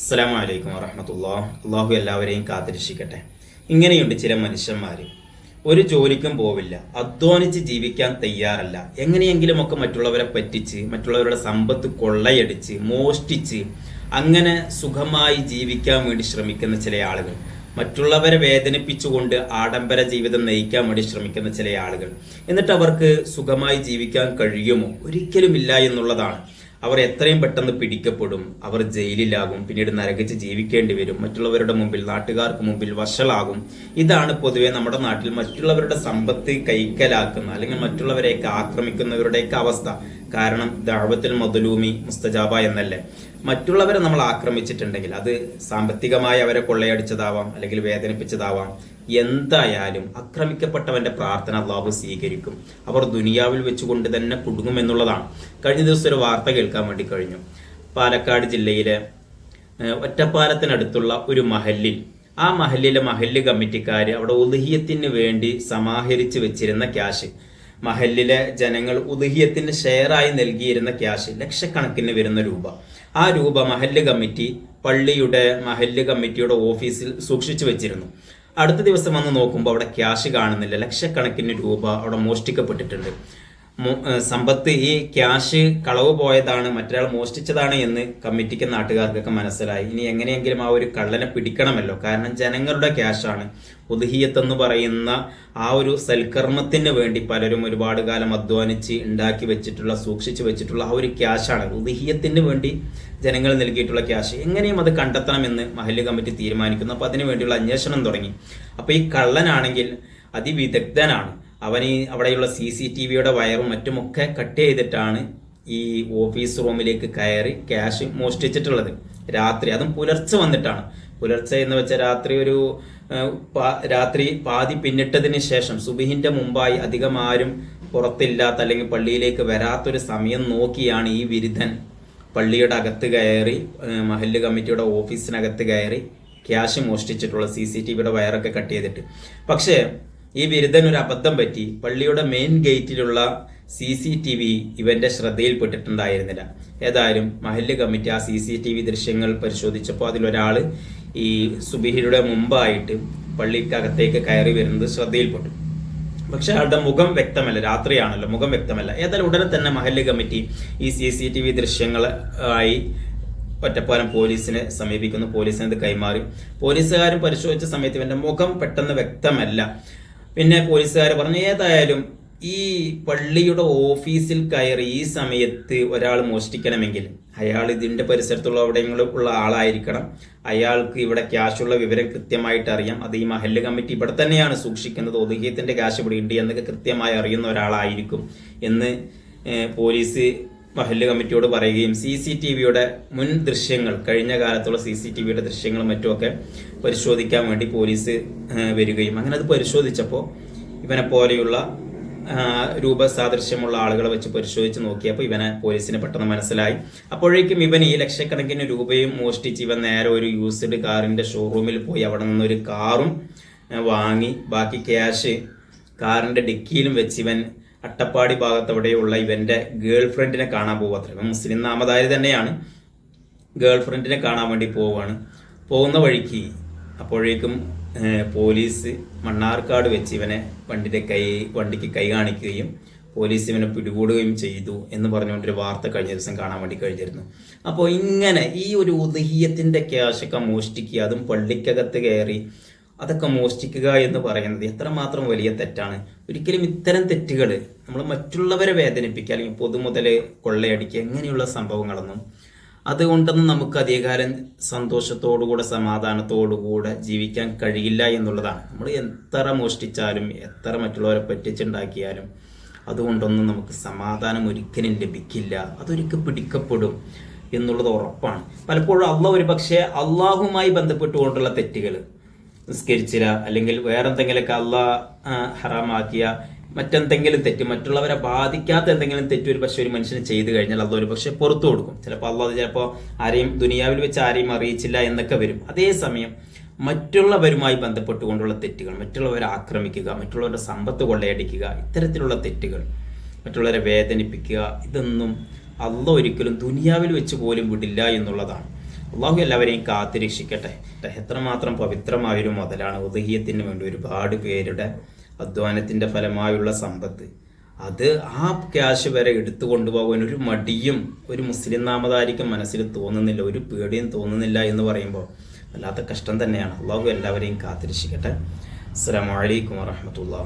അസ്സലാമു അലൈക്കും വറഹമത്തുള്ള. അള്ളാഹു എല്ലാവരെയും കാത്തിരക്ഷിക്കട്ടെ. ഇങ്ങനെയുണ്ട് ചില മനുഷ്യന്മാർ ഒരു ജോലിക്കും പോവില്ല. അധ്വാനിച്ച് ജീവിക്കാൻ തയ്യാറല്ല. എങ്ങനെയെങ്കിലുമൊക്കെ മറ്റുള്ളവരെ പറ്റിച്ച് മറ്റുള്ളവരുടെ സമ്പത്ത് കൊള്ളയടിച്ച് മോഷ്ടിച്ച് അങ്ങനെ സുഖമായി ജീവിക്കാൻ വേണ്ടി ശ്രമിക്കുന്ന ചില ആളുകൾ. മറ്റുള്ളവരെ വേദനിപ്പിച്ചുകൊണ്ട് ആഡംബര ജീവിതം നയിക്കാൻ വേണ്ടി ശ്രമിക്കുന്ന ചില ആളുകൾ. എന്നിട്ട് അവർക്ക് സുഖമായി ജീവിക്കാൻ കഴിയുമോ? ഒരിക്കലുമില്ല എന്നുള്ളതാണ്. അവർ എത്രയും പെട്ടെന്ന് പിടിക്കപ്പെടും. അവർ ജയിലിലാകും. പിന്നീട് നരകിച്ച് ജീവിക്കേണ്ടി വരും. മറ്റുള്ളവരുടെ മുമ്പിൽ നാട്ടുകാർക്ക് മുമ്പിൽ വഷളാകും. ഇതാണ് പൊതുവെ നമ്മുടെ നാട്ടിൽ മറ്റുള്ളവരുടെ സമ്പത്ത് കൈക്കലാക്കുന്ന അല്ലെങ്കിൽ മറ്റുള്ളവരെയൊക്കെ ആക്രമിക്കുന്നവരുടെയൊക്കെ അവസ്ഥ. കാരണം ദാവത്തിൽ മധുലൂമി മുസ്തജാബ എന്നല്ലേ? മറ്റുള്ളവരെ നമ്മൾ ആക്രമിച്ചിട്ടുണ്ടെങ്കിൽ അത് സാമ്പത്തികമായി അവരെ കൊള്ളയടിച്ചതാവാം അല്ലെങ്കിൽ വേദനിപ്പിച്ചതാവാം. എന്തായാലും ആക്രമിക്കപ്പെട്ടവന്റെ പ്രാർത്ഥന അള്ളാഹു സ്വീകരിക്കും. അവർ ദുനിയാവിൽ വെച്ചുകൊണ്ട് തന്നെ കുടുങ്ങും എന്നുള്ളതാണ്. കഴിഞ്ഞ ദിവസം ഒരു വാർത്ത കേൾക്കാൻ വേണ്ടി കഴിഞ്ഞു. പാലക്കാട് ജില്ലയിലെ ഒറ്റപ്പാലത്തിനടുത്തുള്ള ഒരു മഹല്ലിൽ ആ മഹല്ലിലെ മഹല്ല് കമ്മിറ്റിക്കാർ അവിടെ ഉദഹിയത്തിന് വേണ്ടി സമാഹരിച്ച് വെച്ചിരുന്ന ക്യാഷ് മഹല്ലിലെ ജനങ്ങൾ ഉദഹിയത്തിന് ഷെയറായി നൽകിയിരുന്ന ക്യാഷ് ലക്ഷക്കണക്കിന് വരുന്ന രൂപ. ആ രൂപ മഹല്ല് കമ്മിറ്റി പള്ളിയുടെ മഹല്ല് കമ്മിറ്റിയുടെ ഓഫീസിൽ സൂക്ഷിച്ചു വെച്ചിരുന്നു. അടുത്ത ദിവസം വന്ന് നോക്കുമ്പോൾ അവിടെ ക്യാഷ് കാണുന്നില്ല. ലക്ഷക്കണക്കിന് രൂപ അവിടെ മോഷ്ടിക്കപ്പെട്ടിട്ടുണ്ട്. സമ്പത്ത് ഈ ക്യാഷ് കളവ് പോയതാണ് മറ്റൊരാൾ മോഷ്ടിച്ചതാണ് എന്ന് കമ്മിറ്റിക്ക് നാട്ടുകാർക്കൊക്കെ മനസ്സിലായി. ഇനി എങ്ങനെയെങ്കിലും ആ ഒരു കള്ളനെ പിടിക്കണമല്ലോ. കാരണം ജനങ്ങളുടെ ക്യാഷാണ്. ഉദഹിയത്ത് എന്ന് പറയുന്ന ആ ഒരു സൽക്കർമ്മത്തിന് വേണ്ടി പലരും ഒരുപാട് കാലം അധ്വാനിച്ച് ഉണ്ടാക്കി വെച്ചിട്ടുള്ള സൂക്ഷിച്ചു വെച്ചിട്ടുള്ള ആ ഒരു ക്യാഷാണ്. ഉദഹിയത്തിന് വേണ്ടി ജനങ്ങൾ നൽകിയിട്ടുള്ള ക്യാഷ്. എങ്ങനെയും അത് കണ്ടെത്തണമെന്ന് മഹല്ല് കമ്മിറ്റി തീരുമാനിക്കുന്നു. അപ്പോൾ അതിനു വേണ്ടിയുള്ള അന്വേഷണം തുടങ്ങി. അപ്പോൾ ഈ കള്ളനാണെങ്കിൽ അതിവിദഗ്ധനാണ്. അവൻ ഈ അവിടെയുള്ള സി സി ടി വിയുടെ വയറും മറ്റുമൊക്കെ കട്ട് ചെയ്തിട്ടാണ് ഈ ഓഫീസ് റൂമിലേക്ക് കയറി ക്യാഷ് മോഷ്ടിച്ചിട്ടുള്ളത്. രാത്രി അതും പുലർച്ചെ വന്നിട്ടാണ്. പുലർച്ചെ എന്ന് വെച്ചാൽ രാത്രി ഒരു രാത്രി പാതി പിന്നിട്ടതിന് ശേഷം സുബിഹിന്റെ മുമ്പായി അധികം ആരും പുറത്തില്ലാത്ത അല്ലെങ്കിൽ പള്ളിയിലേക്ക് വരാത്തൊരു സമയം നോക്കിയാണ് ഈ വിരുദ്ധൻ പള്ളിയുടെ അകത്ത് കയറി മഹല്ല് കമ്മിറ്റിയുടെ ഓഫീസിനകത്ത് കയറി ക്യാഷ് മോഷ്ടിച്ചിട്ടുള്ള സി സി ടി വിയുടെ വയറൊക്കെ കട്ട് ചെയ്തിട്ട്. പക്ഷേ ഈ ബിരുദൻ ഒരു അബദ്ധം പറ്റി. പള്ളിയുടെ മെയിൻ ഗേറ്റിലുള്ള സി സി ടി വി ഇവന്റെ ശ്രദ്ധയിൽപ്പെട്ടിട്ടുണ്ടായിരുന്നില്ല. ഏതായാലും മഹല്ല് കമ്മിറ്റി ആ സി സി ടി വി ദൃശ്യങ്ങൾ പരിശോധിച്ചപ്പോൾ അതിലൊരാൾ ഈ സുബിഹിയുടെ മുമ്പായിട്ട് പള്ളിക്കകത്തേക്ക് കയറി വരുന്നത് ശ്രദ്ധയിൽപ്പെട്ടു. പക്ഷെ അയാളുടെ മുഖം വ്യക്തമല്ല. രാത്രിയാണല്ലോ മുഖം വ്യക്തമല്ല. ഏതായാലും ഉടനെ തന്നെ മഹല്ല് കമ്മിറ്റി ഈ സി സി ടി വി ദൃശ്യങ്ങൾ ആയി ഒറ്റപ്പാലം പോലീസിനെ സമീപിക്കുന്നു. പോലീസിനെ ഇത് കൈമാറി. പോലീസുകാരും പരിശോധിച്ച സമയത്ത് ഇവന്റെ മുഖം പെട്ടെന്ന് വ്യക്തമല്ല. പിന്നെ പോലീസുകാർ പറഞ്ഞു ഏതായാലും ഈ പള്ളിയുടെ ഓഫീസിൽ കയറി ഈ സമയത്ത് ഒരാൾ മോഷ്ടിക്കണമെങ്കിൽ അയാൾ ഇതിന്റെ പരിസരത്തുള്ള എവിടെയെങ്കിലും ഉള്ള ആളായിരിക്കണം. അയാൾക്ക് ഇവിടെ ക്യാഷുള്ള വിവരം കൃത്യമായിട്ട് അറിയാം. അത് ഈ മഹല്ല് കമ്മിറ്റി ഇവിടെ തന്നെയാണ് സൂക്ഷിക്കുന്നത്. ഒതുകിയത്തിന്റെ ക്യാഷ് ഇവിടെ ഉണ്ട് എന്നൊക്കെ കൃത്യമായി അറിയുന്ന ഒരാളായിരിക്കും എന്ന് പോലീസ് മഹല്ല് കമ്മിറ്റിയോട് പറയുകയും സി സി ടി വിയുടെ മുൻ ദൃശ്യങ്ങൾ കഴിഞ്ഞ കാലത്തുള്ള സി സി ടി വിയുടെ ദൃശ്യങ്ങളും മറ്റുമൊക്കെ പരിശോധിക്കാൻ വേണ്ടി പോലീസ് വരികയും. അങ്ങനെ അത് പരിശോധിച്ചപ്പോൾ ഇവനെ പോലെയുള്ള രൂപസാദൃശ്യമുള്ള ആളുകളെ വെച്ച് പരിശോധിച്ച് നോക്കിയപ്പോൾ ഇവനെ പോലീസിന് പെട്ടെന്ന് മനസ്സിലായി. അപ്പോഴേക്കും ഇവൻ ഈ ലക്ഷക്കണക്കിന് രൂപയും മോഷ്ടിച്ച് ഇവൻ നേരെ ഒരു യൂസ്ഡ് കാറിന്റെ ഷോറൂമിൽ പോയി. അവിടെ നിന്നൊരു കാറും വാങ്ങി. ബാക്കി ക്യാഷ് കാറിന്റെ ഡിക്കിയിലും വെച്ച് ഇവൻ അട്ടപ്പാടി ഭാഗത്തവിടെയുള്ള ഇവന്റെ ഗേൾ ഫ്രണ്ടിനെ കാണാൻ പോവാത്ര മുസ്ലിം നാമധാരി തന്നെയാണ്. ഗേൾ ഫ്രണ്ടിനെ കാണാൻ വേണ്ടി പോവുകയാണ്. പോകുന്ന വഴിക്ക് അപ്പോഴേക്കും പോലീസ് മണ്ണാർക്കാട് വെച്ച് ഇവനെ വണ്ടിന്റെ കൈ വണ്ടിക്ക് കൈ കാണിക്കുകയും പോലീസ് ഇവനെ പിടികൂടുകയും ചെയ്തു എന്ന് പറഞ്ഞുകൊണ്ടൊരു വാർത്ത കഴിഞ്ഞ ദിവസം കാണാൻ വേണ്ടി കഴിഞ്ഞിരുന്നു. അപ്പോൾ ഇങ്ങനെ ഈ ഒരു ഉദഹീയത്തിന്റെ ക്യാഷൊക്കെ മോഷ്ടിക്കുക അതും പള്ളിക്കകത്ത് കയറി അതൊക്കെ മോഷ്ടിക്കുക എന്ന് പറയുന്നത് എത്രമാത്രം വലിയ തെറ്റാണ്? ഒരിക്കലും ഇത്തരം തെറ്റുകൾ നമ്മൾ മറ്റുള്ളവരെ വേദനിപ്പിക്കുക അല്ലെങ്കിൽ പൊതുമുതൽ കൊള്ളയടിക്കുക ഇങ്ങനെയുള്ള സംഭവങ്ങളൊന്നും അതുകൊണ്ടൊന്നും നമുക്ക് അധികകാലം സന്തോഷത്തോടുകൂടെ സമാധാനത്തോടുകൂടെ ജീവിക്കാൻ കഴിയില്ല എന്നുള്ളതാണ്. നമ്മൾ എത്ര മോഷ്ടിച്ചാലും എത്ര മറ്റുള്ളവരെ പറ്റിച്ചുണ്ടാക്കിയാലും അതുകൊണ്ടൊന്നും നമുക്ക് സമാധാനം ഒരിക്കലും ലഭിക്കില്ല. അതൊരിക്കൽ പിടിക്കപ്പെടും എന്നുള്ളത് ഉറപ്പാണ്. പലപ്പോഴും അള്ളാഹ് ഒരു പക്ഷേ അള്ളാഹുമായി ബന്ധപ്പെട്ടുകൊണ്ടുള്ള തെറ്റുകൾ നിസ്കരിച്ചില്ല അല്ലെങ്കിൽ വേറെന്തെങ്കിലുമൊക്കെ അള്ളാഹ് ആ, ഹറാമാക്കിയ മറ്റെന്തെങ്കിലും തെറ്റ് മറ്റുള്ളവരെ ബാധിക്കാത്ത എന്തെങ്കിലും തെറ്റ് ഒരു പക്ഷെ ഒരു മനുഷ്യന് ചെയ്തു കഴിഞ്ഞാൽ അത് ഒരു പക്ഷെ പുറത്തു കൊടുക്കും. ചിലപ്പോൾ അള്ളാഹ് ചിലപ്പോൾ ആരെയും ദുനിയാവിൽ വെച്ച് ആരെയും അറിയിച്ചില്ല എന്നൊക്കെ വരും. അതേസമയം മറ്റുള്ളവരുമായി ബന്ധപ്പെട്ടുകൊണ്ടുള്ള തെറ്റുകൾ മറ്റുള്ളവരെ ആക്രമിക്കുക മറ്റുള്ളവരുടെ സമ്പത്ത് കൊള്ളയടിക്കുക ഇത്തരത്തിലുള്ള തെറ്റുകൾ മറ്റുള്ളവരെ വേദനിപ്പിക്കുക ഇതൊന്നും അള്ള ഒരിക്കലും ദുനിയാവിൽ വെച്ച് പോലും വിടില്ല എന്നുള്ളതാണ്. അള്ളാഹു എല്ലാവരെയും കാത്തിരക്ഷിക്കട്ടെ. എത്രമാത്രം പവിത്രമായൊരു മുതലാണ് ഉദഹീയത്തിന് വേണ്ടി ഒരുപാട് പേരുടെ അധ്വാനത്തിന്റെ ഫലമായുള്ള സമ്പത്ത്. അത് ആ ക്യാഷ് വരെ എടുത്തു കൊണ്ടുപോകാൻ ഒരു മടിയും ഒരു മുസ്ലിം നാമധാരിക്കും മനസ്സിൽ തോന്നുന്നില്ല ഒരു പേടിയും തോന്നുന്നില്ല എന്ന് പറയുമ്പോൾ വല്ലാത്ത കഷ്ടം തന്നെയാണ്. അള്ളാഹു എല്ലാവരെയും കാത്തിരക്ഷിക്കട്ടെ. അസ്സാം വലൈക്കും വാഹമത്തുള്ള